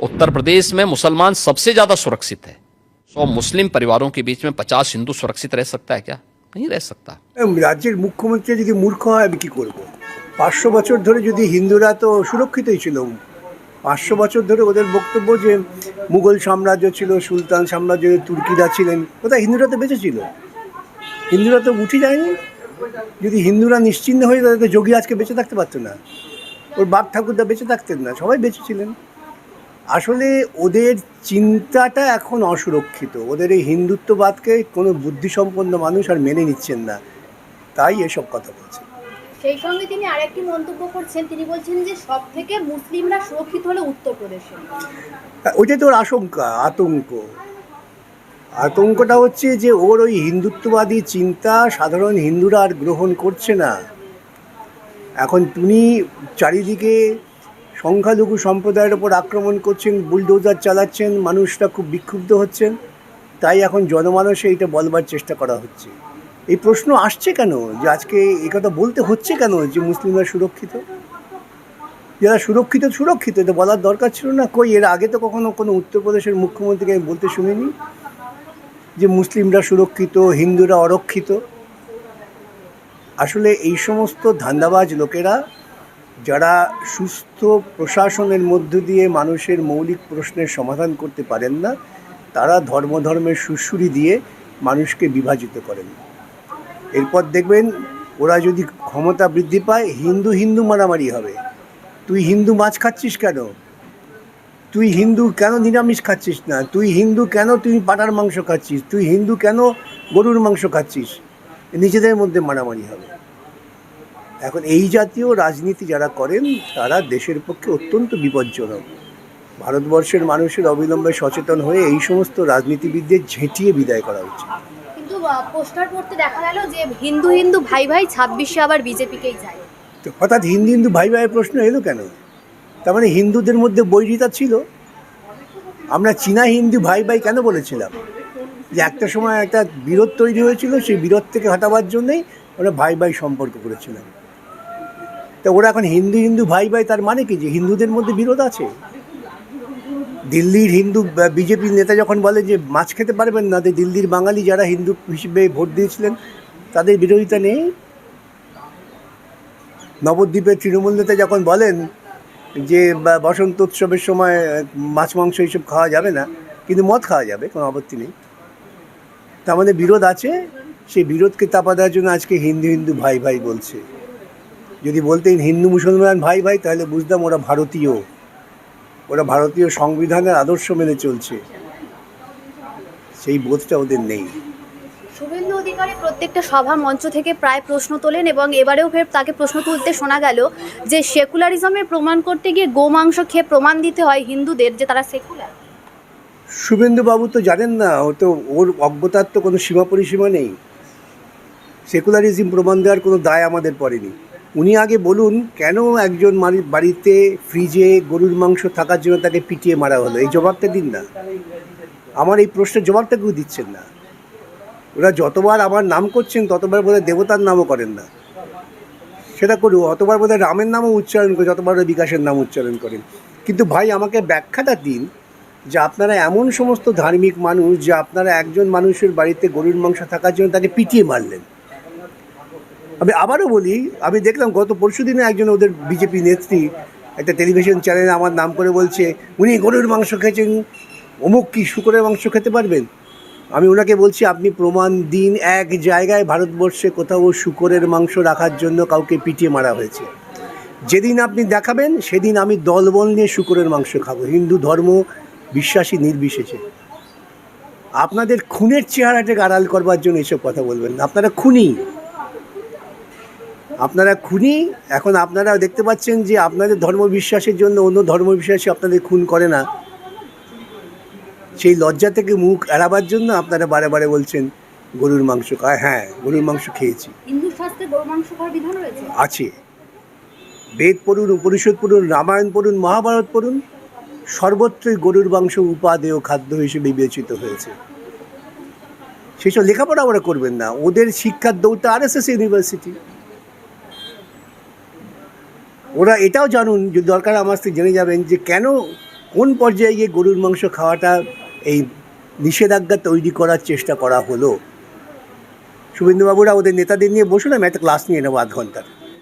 उत्तर प्रदेश में मुसलमान सबसे ज्यादा सुरक्षित है सौ मुस्लिम परिवारों के बीच में पचास हिंदू सुरक्षित रह सकता है क्या नहीं रह सकता এম, রাজ্যের মুখ্যমন্ত্রী যদি মূর্খ হয় আমি কী করবো পাঁচশো বছর ধরে যদি হিন্দুরা তো সুরক্ষিতই ছিল পাঁচশো বছর ধরে ওদের বক্তব্য যে মুঘল সাম্রাজ্য ছিল সুলতান সাম্রাজ্য তুর্কিরা ছিলেন কোথায় হিন্দুরা তো বেঁচে ছিল হিন্দুরা তো উঠে যায়নি যদি হিন্দুরা নিশ্চিন্ন হয়ে তাহলে তো যোগী আজকে বেঁচে থাকতে পারতো না ওর বাপ ঠাকুরদা বেঁচে থাকতেন না সবাই বেঁচে ছিলেন আসলে ওদের চিন্তাটা এখন অসুরক্ষিত। ওদের এই হিন্দুত্ববাদকে কোনো বুদ্ধিসম্পন্ন মানুষ আর মেনে নিচ্ছেন না। তাই এসব কথা বলছে। সেই সঙ্গে তিনি আরেকটি মন্তব্য করছেন। তিনি বলছেন যে সব থেকে মুসলিমরা সুরক্ষিত হলো উত্তরপ্রদেশে। ওইটাই তো ওর আশঙ্কা আতঙ্ক। আতঙ্কটা হচ্ছে যে ওর ওই হিন্দুত্ববাদী চিন্তা সাধারণ হিন্দুরা আর গ্রহণ করছে না। এখন তুমি চারিদিকে সংখ্যালঘু সম্প্রদায়ের ওপর আক্রমণ করছেন, বুলডোজার চালাচ্ছেন, মানুষরা খুব বিক্ষুব্ধ হচ্ছেন। তাই এখন জনমানসে এটা বলবার চেষ্টা করা হচ্ছে। এই প্রশ্ন আসছে কেন? যে আজকে কথা বলতে হচ্ছে কেন যে মুসলিমরা সুরক্ষিত? যারা সুরক্ষিত সুরক্ষিত, এটা বলার দরকার ছিল না। কই, এর আগে তো কখনো কোনো উত্তরপ্রদেশের মুখ্যমন্ত্রীকে আমি বলতে শুনিনি যে মুসলিমরা সুরক্ষিত, হিন্দুরা অরক্ষিত। আসলে এই সমস্ত ধান্দাবাজ লোকেরা যারা সুস্থ প্রশাসনের মধ্য দিয়ে মানুষের মৌলিক প্রশ্নের সমাধান করতে পারেন না, তারা ধর্ম ধর্মের সুশুরি দিয়ে মানুষকে বিভাজিত করেন। এরপর দেখবেন, ওরা যদি ক্ষমতা বৃদ্ধি পায়, হিন্দু হিন্দু মারামারি হবে। তুই হিন্দু মাছ খাচ্ছিস কেন? তুই হিন্দু কেন নিরামিষ খাচ্ছিস না? তুই হিন্দু কেন তুই পাটার মাংস খাচ্ছিস? তুই হিন্দু কেন গরুর মাংস খাচ্ছিস? নিজেদের মধ্যে মারামারি হবে। এখন এই জাতীয় রাজনীতি যারা করেন তারা দেশের পক্ষে অত্যন্ত বিপজ্জনক। ভারতবর্ষের মানুষের অবিলম্বে সচেতন হয়ে এই সমস্ত রাজনীতিবিদদের ঝেঁটিয়ে বিদায় করা উচিত। কিন্তু পোস্টার পড়তে দেখা গেল যে হিন্দু হিন্দু ভাই ভাই ছাব্বিশে আবার বিজেপিকেই যায়। তো হঠাৎ হিন্দু হিন্দু ভাই ভাইয়ের প্রশ্ন এলো কেন? তার মানে হিন্দুদের মধ্যে বৈরিতা ছিল। আমরা চীনা হিন্দু ভাই ভাই কেন বলেছিলাম? যে একটা সময় একটা বিরোধ তৈরি হয়েছিল সেই বিরোধ থেকে হটাবার জন্যই ওরা ভাই ভাই সম্পর্ক করেছিলাম। তা ওরা এখন হিন্দু হিন্দু ভাই ভাই তার মানে কি যে হিন্দুদের মধ্যে বিরোধ আছে? দিল্লির হিন্দু বিজেপি নেতা যখন বলে যে মাছ খেতে পারবেন না, তো দিল্লির বাঙালি যারা হিন্দু হিসেবে ভোট দিয়েছিলেন, তাদের বিরোধিতা নেই? নবদ্বীপের তৃণমূল নেতা যখন বলেন যে বসন্ত উৎসবের সময় মাছ, মাংস এইসব খাওয়া যাবে না, কিন্তু মদ খাওয়া যাবে, কোনো আপত্তি নেই। তার মানে বিরোধ আছে, সেই বিরোধকে চাপা দেওয়ার জন্য আজকে হিন্দু হিন্দু ভাই ভাই বলছে। যদি বলতেন হিন্দু মুসলমান ভাই ভাই তাহলে বুঝতাম ওরা ভারতীয়। ওরা ভারতীয় সংবিধানের আদর্শ মেনে চলছে। সেই বোধটা ওদের নেই। শুভেন্দু অধিকারী প্রত্যেকটা সভা মঞ্চ থেকে প্রায় প্রশ্ন তোলেন এবং এবারেও ফের তাকে প্রশ্ন তুলতে শোনা গেল যে সেকুলারিজমের প্রমাণ করতে গিয়ে গোমাংস খেয়ে প্রমাণ দিতে হয় হিন্দুদের যে তারা সেকুলার। শুভেন্দু বাবু তো জানেন না ও তো ওর অজ্ঞতার তো কোনো সীমা পরিসীমা নেই। সেকুলারিজম প্রমাণ দেওয়ার কোনো দায় আমাদের পড়েনি। উনি আগে বলুন, কেন একজন বাড়িতে ফ্রিজে গরুর মাংস থাকার জন্য তাকে পিটিয়ে মারা হলো? এই জবাবটা দিন না। আমার এই প্রশ্নের জবাবটা কেউ দিচ্ছেন না। ওরা যতবার আমার নাম করছেন, ততবার বোধহয় দেবতার নামও করেন না। সেটা করুক অতবার বোধহয় রামের নামও উচ্চারণ করে, যতবার বিকাশের নাম উচ্চারণ করেন। কিন্তু ভাই, আমাকে ব্যাখ্যাটা দিন যে আপনারা এমন সমস্ত ধার্মিক মানুষ যে আপনারা একজন মানুষের বাড়িতে গরুর মাংস থাকার জন্য তাকে পিটিয়ে মারলেন। আমি আবারও বলি, আমি দেখলাম গত পরশু দিনে একজন ওদের বিজেপি নেত্রী একটা টেলিভিশন চ্যানেলে আমার নাম করে বলছে, উনি গরুর মাংস খেয়েছেন, অমুক কি শুকরের মাংস খেতে পারবেন? আমি ওনাকে বলছি, আপনি প্রমাণ দিন, এক জায়গায় ভারতবর্ষে কোথাও শুকরের মাংস রাখার জন্য কাউকে পিটিয়ে মারা হয়েছে। যেদিন আপনি দেখাবেন, সেদিন আমি দলবল নিয়ে শুকরের মাংস খাব। হিন্দু ধর্ম বিশ্বাসী নির্বিশেষে। আপনাদের খুনের চেহারাটাকে আড়াল করবার জন্য এসব কথা বলবেন না। আপনারা খুনি। আপনারা খুনি এখন আপনারা দেখতে পাচ্ছেন যে আপনাদের ধর্ম বিশ্বাসের জন্য অন্য ধর্ম বিশ্বাসী আপনাদের খুন করে না। সেই লজ্জা থেকে মুখ এড়াবার জন্য আপনারা বারে বারে বলছেন গরুর মাংস খায় হ্যাঁ গরুর মাংস খেয়েছি। আছে। বেদ পড়ুন উপনিষদ পড়ুন রামায়ণ পড়ুন মহাভারত পড়ুন সর্বত্রই গরুর মাংস উপাদেয় খাদ্য হিসেবে বিবেচিত হয়েছে। সেসব লেখাপড়া ওরা করবেন না। ওদের শিক্ষার দৌড়টা আর এস এস ইউনিভার্সিটি। ওরা এটাও জানুন যে দরকার আমার থেকে জেনে যাবেন যে কেন কোন পর্যায়ে গিয়ে গরুর মাংস খাওয়াটা এই নিষেধাজ্ঞা তৈরি করার চেষ্টা করা হলো। শুভেন্দুবাবুরা ওদের নেতাদের নিয়ে বসুন, আমি একটা ক্লাস নিয়ে নেব আধ ঘণ্টার।